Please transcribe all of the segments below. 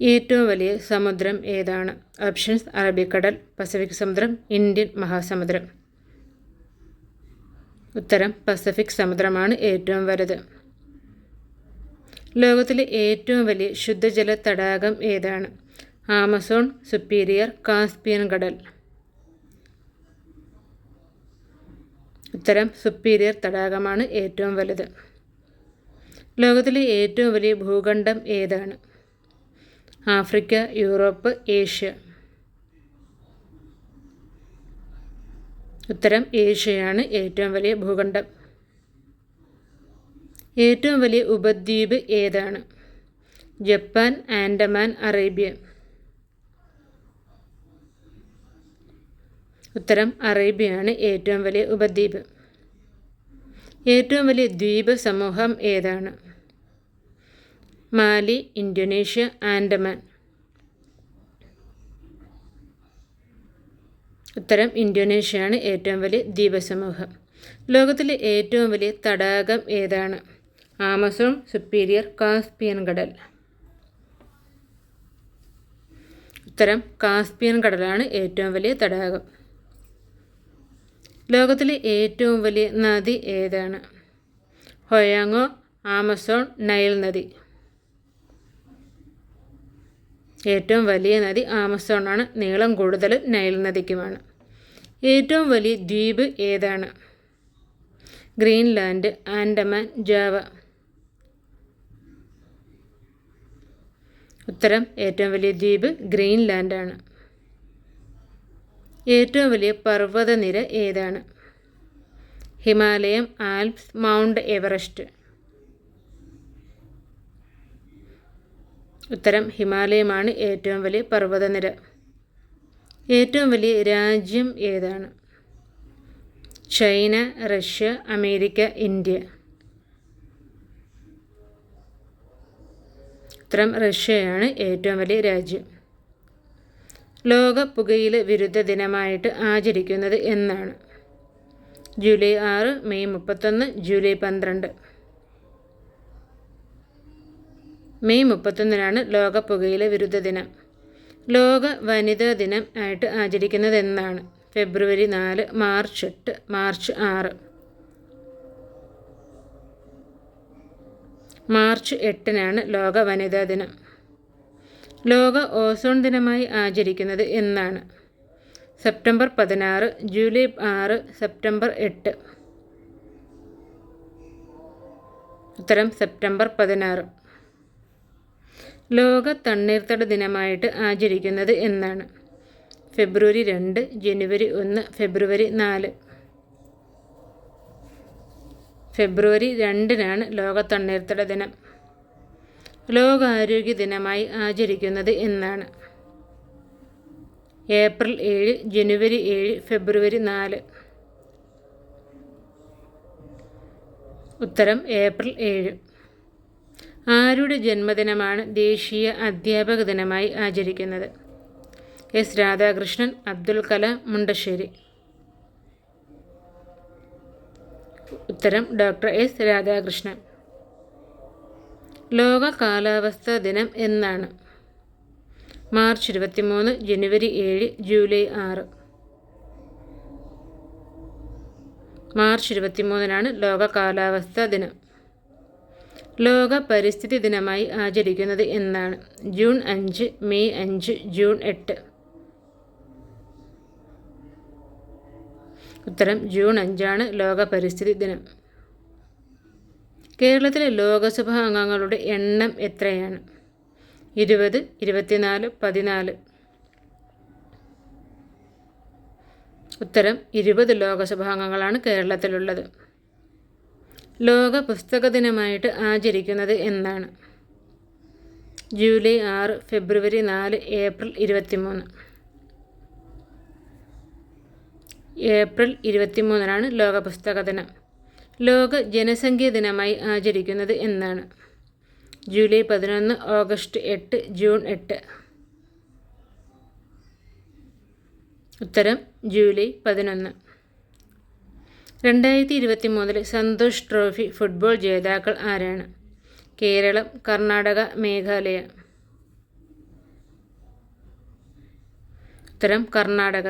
ഏറ്റവും വലിയ സമുദ്രം ഏതാണ്? ഓപ്ഷൻസ് അറബിക്കടൽ പസഫിക് സമുദ്രം ഇന്ത്യൻ മഹാസമുദ്രം. ഉത്തരം പസഫിക് സമുദ്രമാണ് ഏറ്റവും വലുത്. ലോകത്തിലെ ഏറ്റവും വലിയ ശുദ്ധജല തടാകം ഏതാണ്? ആമസോൺ സുപ്പീരിയർ കാസ്പിയൻ കടൽ. ഉത്തരം സുപ്പീരിയർ തടാകമാണ് ഏറ്റവും വലുത്. ലോകത്തിലെ ഏറ്റവും വലിയ ഭൂഖണ്ഡം ഏതാണ്? Africa Europe Asia. ഉത്തരം ഏഷ്യയാണ് ഏറ്റവും വലിയ ഭൂഖണ്ഡം. ഏറ്റവും വലിയ ഉപദ്വീപ് ഏതാണ്? Japan Andaman Arabia. ഉത്തരം അറേബ്യയാണ് ഏറ്റവും വലിയ ഉപദ്വീപ്. ഏറ്റവും വലിയ ദ്വീപ് സമൂഹം ഏതാണ്? Mali Indonesia Andaman. ഉത്തരം ഇന്തോനേഷ്യയാണ് ഏറ്റവും വലിയ ദ്വീപസമൂഹം. ലോകത്തിലെ ഏറ്റവും വലിയ തടാകം ഏതാണ്? ആമസോൺ സുപ്പീരിയർ കാസ്പിയൻ കടൽ. ഉത്തരം കാസ്പിയൻ കടലാണ് ഏറ്റവും വലിയ തടാകം. ലോകത്തിലെ ഏറ്റവും വലിയ നദി ഏതാണ്? ഹൊയാങ്ങോ ആമസോൺ നൈൽ നദി. ഏറ്റവും വലിയ നദി ആമസോണാണ്. നീളം കൂടുതൽ നൈൽ നദിക്കുമാണ്. ഏറ്റവും വലിയ ദ്വീപ് ഏതാണ്? Greenland Andaman Java. ഉത്തരം ഏറ്റവും വലിയ ദ്വീപ് ഗ്രീൻലാൻഡാണ്. ഏറ്റവും വലിയ പർവതനിര ഏതാണ്? Himalayam Alps mount Everest. ഉത്തരം ഹിമാലയമാണ് ഏറ്റവും വലിയ പർവതനിര. ഏറ്റവും വലിയ രാജ്യം ഏതാണ്? China Russia America India. ഉത്തരം റഷ്യയാണ് ഏറ്റവും വലിയ രാജ്യം. ലോക പുകയില വിരുദ്ധ ദിനമായിട്ട് ആചരിക്കുന്നത് എന്നാണ്. ജൂലൈ ആറ് മെയ് മുപ്പത്തൊന്ന് ജൂലൈ പന്ത്രണ്ട്. മെയ് മുപ്പത്തൊന്നിനാണ് ലോക പുകയില വിരുദ്ധ ദിനം. ലോക വനിതാ ദിനം ആയിട്ട് ആചരിക്കുന്നത് എന്നാണ് ഫെബ്രുവരി നാല് മാർച്ച് എട്ട് മാർച്ച് ആറ്. മാർച്ച് എട്ടിനാണ് ലോക വനിതാ ദിനം. ലോക ഓസോൺ ദിനമായി ആചരിക്കുന്നത് എന്നാണ്. സെപ്റ്റംബർ പതിനാറ് ജൂലൈ ആറ് സെപ്റ്റംബർ എട്ട്. ഉത്തരം സെപ്റ്റംബർ പതിനാറ്. ലോക തണ്ണീർത്തട ദിനമായിട്ട് ആചരിക്കുന്നത് എന്നാണ്. ഫെബ്രുവരി രണ്ട് ജനുവരി ഒന്ന് ഫെബ്രുവരി നാല്. ഫെബ്രുവരി രണ്ടിനാണ് ലോക തണ്ണീർത്തട ദിനം. ലോകാരോഗ്യ ദിനമായി ആചരിക്കുന്നത് എന്നാണ്. ഏപ്രിൽ ഏഴ് ജനുവരി ഏഴ് ഫെബ്രുവരി നാല്. ഉത്തരം ഏപ്രിൽ ഏഴ്. ആരുടെ ജന്മദിനമാണ് ദേശീയ അധ്യാപക ദിനമായി ആചരിക്കുന്നത്? എസ്. രാധാകൃഷ്ണൻ അബ്ദുൽ കലാം മുണ്ടശ്ശേരി. ഉത്തരം ഡോക്ടർ എസ്. രാധാകൃഷ്ണൻ. ലോക കാലാവസ്ഥാ ദിനം എന്നാണ്. മാർച്ച് ഇരുപത്തിമൂന്ന് ജനുവരി ഏഴ് ജൂലൈ ആറ്. മാർച്ച് ഇരുപത്തിമൂന്നിനാണ് ലോക കാലാവസ്ഥാ ദിനം. ലോക പരിസ്ഥിതി ദിനമായി ആചരിക്കുന്നത് എന്നാണ്. ജൂൺ അഞ്ച് മെയ് അഞ്ച് ജൂൺ എട്ട്. ഉത്തരം ജൂൺ അഞ്ചാണ് ലോക പരിസ്ഥിതി ദിനം. കേരളത്തിലെ ലോകസഭാ അംഗങ്ങളുടെ എണ്ണം എത്രയാണ്? ഇരുപത് ഇരുപത്തിനാല് പതിനാല്. ഉത്തരം ഇരുപത് ലോകസഭാ അംഗങ്ങളാണ് കേരളത്തിലുള്ളത്. ലോക പുസ്തക ദിനമായിട്ട് ആചരിക്കുന്നത് എന്നാണ്. ജൂലൈ ആറ് ഫെബ്രുവരി നാല് ഏപ്രിൽ ഇരുപത്തിമൂന്ന്. ഏപ്രിൽ ഇരുപത്തിമൂന്നിനാണ് ലോക പുസ്തക ദിനം ലോക ജനസംഖ്യ ദിനമായി ആചരിക്കുന്നത് എന്നാണ്. ജൂലൈ പതിനൊന്ന് ഓഗസ്റ്റ് എട്ട് ജൂൺ എട്ട്. ഉത്തരം ജൂലൈ പതിനൊന്ന്. രണ്ടായിരത്തി ഇരുപത്തി മൂന്നിൽ സന്തോഷ് ട്രോഫി ഫുട്ബോൾ ജേതാക്കൾ ആരാണ്? കേരളം കർണാടക മേഘാലയ. ഉത്തരം കർണാടക.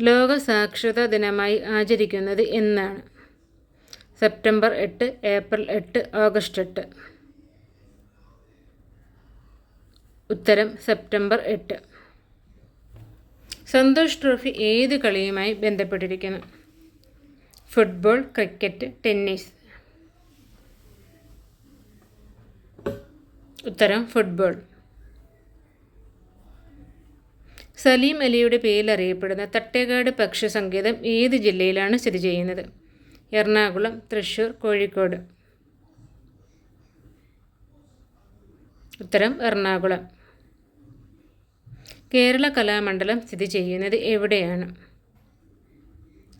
ലോക സാക്ഷരതാ ദിനമായി ആചരിക്കുന്നത് എന്നാണ്. സെപ്റ്റംബർ എട്ട് ഏപ്രിൽ എട്ട് ഓഗസ്റ്റ് എട്ട്. ഉത്തരം സെപ്റ്റംബർ എട്ട്. സന്തോഷ് ട്രോഫി ഏത് കളിയുമായി ബന്ധപ്പെട്ടിരിക്കുന്നു? Football cricket tennis. ഉത്തരം ഫുട്ബോൾ. സലീം അലിയുടെ പേരിൽ അറിയപ്പെടുന്ന തട്ടേക്കാട് പക്ഷി സങ്കേതം ഏത് ജില്ലയിലാണ് സ്ഥിതി ചെയ്യുന്നത്? എറണാകുളം തൃശ്ശൂർ കോഴിക്കോട്. ഉത്തരം എറണാകുളം. കേരള കലാമണ്ഡലം സ്ഥിതി ചെയ്യുന്നത് എവിടെയാണ്?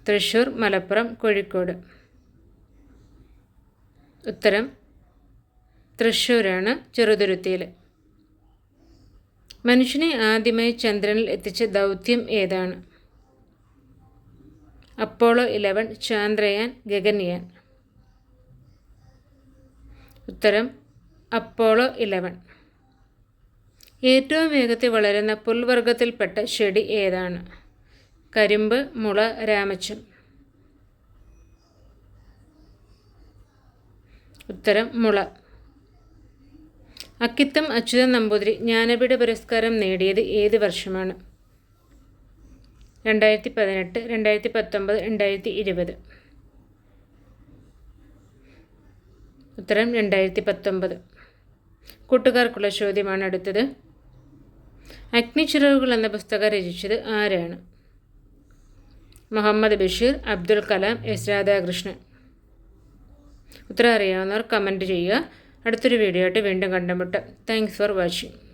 തൃശ്ശൂർ മലപ്പുറം കോഴിക്കോട്. ഉത്തരം തൃശ്ശൂരാണ് ചെറുതുരുത്തിയിൽ മനുഷ്യനെ ആദ്യമായി ചന്ദ്രനിൽ എത്തിച്ച ദൗത്യം ഏതാണ്? Apollo eleven Chandrayaan Gaganyaan. ഉത്തരം അപ്പോളോ ഇലവൻ. ഏറ്റവും വേഗത്തിൽ വളരുന്ന പുൽവർഗത്തിൽപ്പെട്ട ചെടി ഏതാണ്? കരിമ്പ് മുള രാമച്ചം ഉത്തരം മുള. അക്കിത്തം അച്യുതൻ നമ്പൂതിരി ജ്ഞാനപീഠ പുരസ്കാരം നേടിയത് ഏത് വർഷമാണ്? രണ്ടായിരത്തി പതിനെട്ട് രണ്ടായിരത്തി പത്തൊമ്പത് രണ്ടായിരത്തി ഇരുപത് ഉത്തരം രണ്ടായിരത്തി പത്തൊമ്പത് കൂട്ടുകാർക്കുള്ള ചോദ്യമാണ് അടുത്തത്. അഗ്നിച്ചിറകുകൾ എന്ന പുസ്തകം രചിച്ചത് ആരാണ്? മുഹമ്മദ് ബഷീർ അബ്ദുൽ കലാം എസ് രാധാകൃഷ്ണൻ. ഉത്തരം അറിയാവുന്നവർ കമന്റ് ചെയ്യുക. അടുത്തൊരു വീഡിയോ ആയിട്ട് വീണ്ടും കണ്ടുമുട്ടാം. Thanks for watching